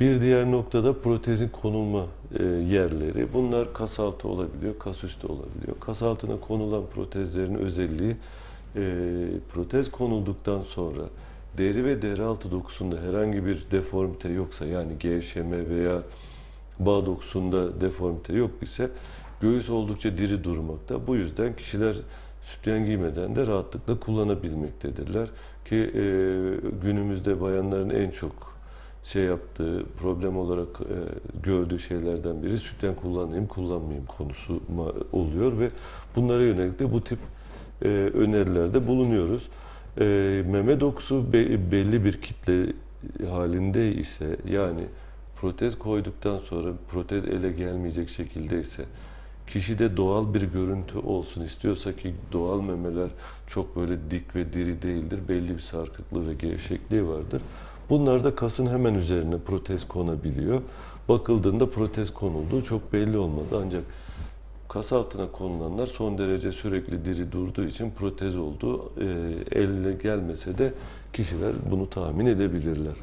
Bir diğer noktada protezin konulma e, yerleri. Bunlar kas altı olabiliyor, kas üstü olabiliyor. Kas altına konulan protezlerin özelliği e, protez konulduktan sonra deri ve deri altı dokusunda herhangi bir deformite yoksa yani gevşeme veya bağ dokusunda deformite yok ise göğüs oldukça diri durmakta. Bu yüzden kişiler sütyen giymeden de rahatlıkla kullanabilmektedirler. Ki e, günümüzde bayanların en çok şey yaptığı, problem olarak e, gördüğü şeylerden biri sütyen kullanayım, kullanmayayım konusu oluyor ve bunlara yönelik de bu tip e, önerilerde bulunuyoruz. E, meme dokusu be, belli bir kitle halinde ise yani protez koyduktan sonra protez ele gelmeyecek şekilde ise kişide doğal bir görüntü olsun istiyorsa ki doğal memeler çok böyle dik ve diri değildir. Belli bir sarkıklığı ve gevşekliği vardır. Bunlarda kasın hemen üzerine protez konabiliyor. Bakıldığında protez konulduğu çok belli olmaz. Ancak kas altına konulanlar son derece sürekli diri durduğu için protez olduğu e, elle gelmese de kişiler bunu tahmin edebilirler.